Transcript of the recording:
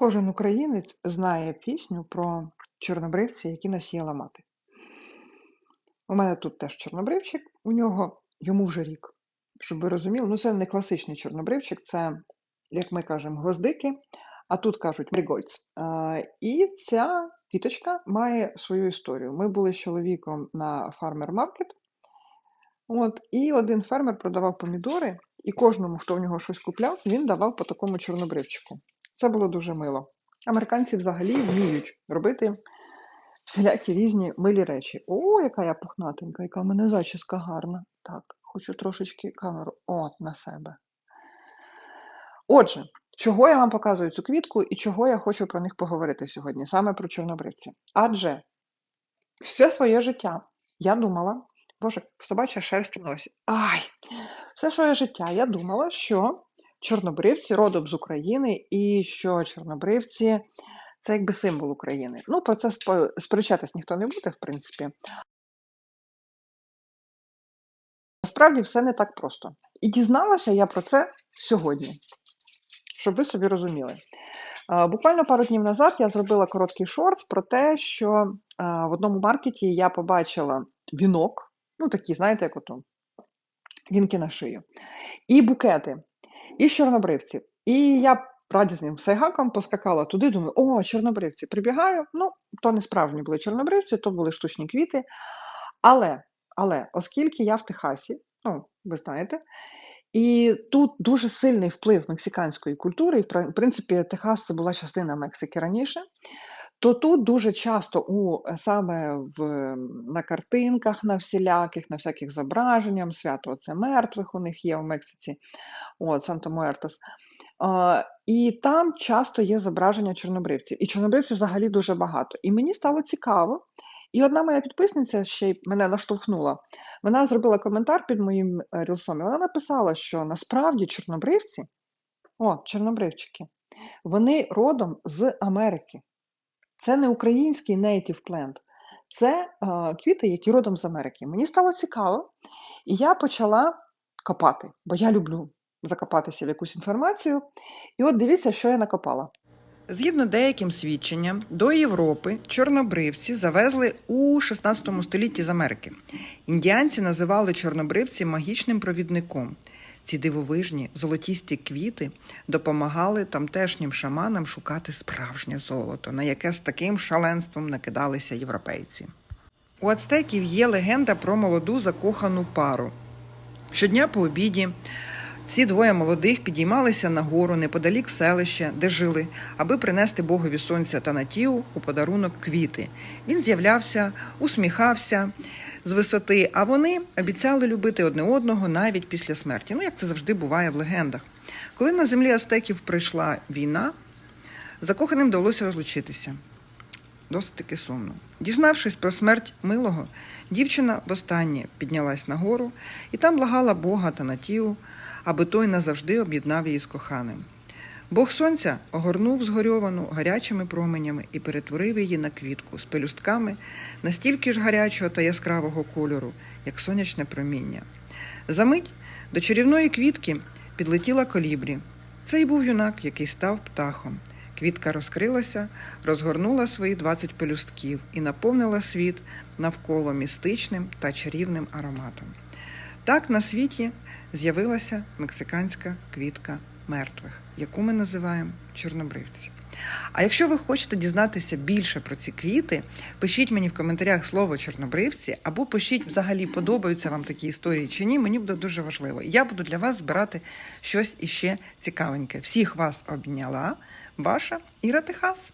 Кожен українець знає пісню про чорнобривця, які насіяла мати. У мене тут теж чорнобривчик, у нього йому вже рік. Щоб ви розуміли, ну це не класичний чорнобривчик, це, як ми кажемо, гвоздики, а тут кажуть марігольц. І ця квіточка має свою історію. Ми були з чоловіком на фармер-маркет, і один фермер продавав помідори, і кожному, хто в нього щось купляв, він давав по такому чорнобривчику. Це було дуже мило. Американці взагалі вміють робити всілякі різні милі речі. О, яка я пухнатенька, яка в мене зачіска гарна. Так, хочу трошечки камеру от на себе. Отже, чого я вам показую цю квітку і чого я хочу про них поговорити сьогодні, саме про чорнобривці. Адже все своє життя я думала, боже, собача шерсть в носі. Ай! Все своє життя я думала, що чорнобривці родом з України, і що чорнобривці це якби символ України. Ну, про це сперечатись ніхто не буде, в принципі. Насправді все не так просто. І дізналася я про це сьогодні, щоб ви собі розуміли. Буквально пару днів назад я зробила короткий шортс про те, що в одному маркеті я побачила вінок, ну такі, знаєте, як ото вінки на шию, і букети і чорнобривці. І я радісним сайгаком поскакала туди, думаю, о, чорнобривці, прибігаю. Ну, то не справжні були чорнобривці, то були штучні квіти. Але, але, оскільки я в Техасі, ну, ви знаєте, і тут дуже сильний вплив мексиканської культури, і в принципі, Техас це була частина Мексики раніше то тут дуже часто у е, саме в на картинках, на всіляких, на всяких зображеннях, свято це мертвих у них є в Мексиці, от, Санто Муертос. І там часто є зображення чорнобривців. І чорнобривців взагалі дуже багато. І мені стало цікаво. І одна моя підписниця ще й мене наштовхнула. Вона зробила коментар під моїм е, рілсом, і вона написала, що насправді чорнобривці, о, чорнобривчики, вони родом з Америки. Це не український native plant, це е, квіти, які родом з Америки. Мені стало цікаво, і я почала копати, бо я люблю закопатися в якусь інформацію. І от дивіться, що я накопала. Згідно деяким свідченням, до Європи чорнобривці завезли у 16 столітті з Америки. Індіанці називали чорнобривці магічним провідником. Ці дивовижні золотісті квіти допомагали тамтешнім шаманам шукати справжнє золото, на яке з таким шаленством накидалися європейці. У ацтеків є легенда про молоду закохану пару. Щодня по обіді ці двоє молодих підіймалися на гору неподалік селища, де жили, аби принести Богові сонця та Натію у подарунок квіти. Він з'являвся, усміхався з висоти, а вони обіцяли любити одне одного навіть після смерті. Ну, як це завжди буває в легендах. Коли на землі Астеків прийшла війна, закоханим вдалося розлучитися. Досить таки сумно. Дізнавшись про смерть милого, дівчина востаннє піднялась на гору і там благала Бога та Натію, аби той назавжди об'єднав її з коханим. Бог сонця огорнув згорьовану гарячими променями і перетворив її на квітку з пелюстками настільки ж гарячого та яскравого кольору, як сонячне проміння. Замить до чарівної квітки підлетіла колібрі. Це й був юнак, який став птахом. Квітка розкрилася, розгорнула свої двадцять пелюстків і наповнила світ навколо містичним та чарівним ароматом. Так на світі з'явилася мексиканська квітка мертвих, яку ми називаємо чорнобривці. А якщо ви хочете дізнатися більше про ці квіти, пишіть мені в коментарях слово чорнобривці, або пишіть взагалі, подобаються вам такі історії чи ні. Мені буде дуже важливо. Я буду для вас збирати щось іще цікавеньке. Всіх вас обняла, ваша Іра Техас.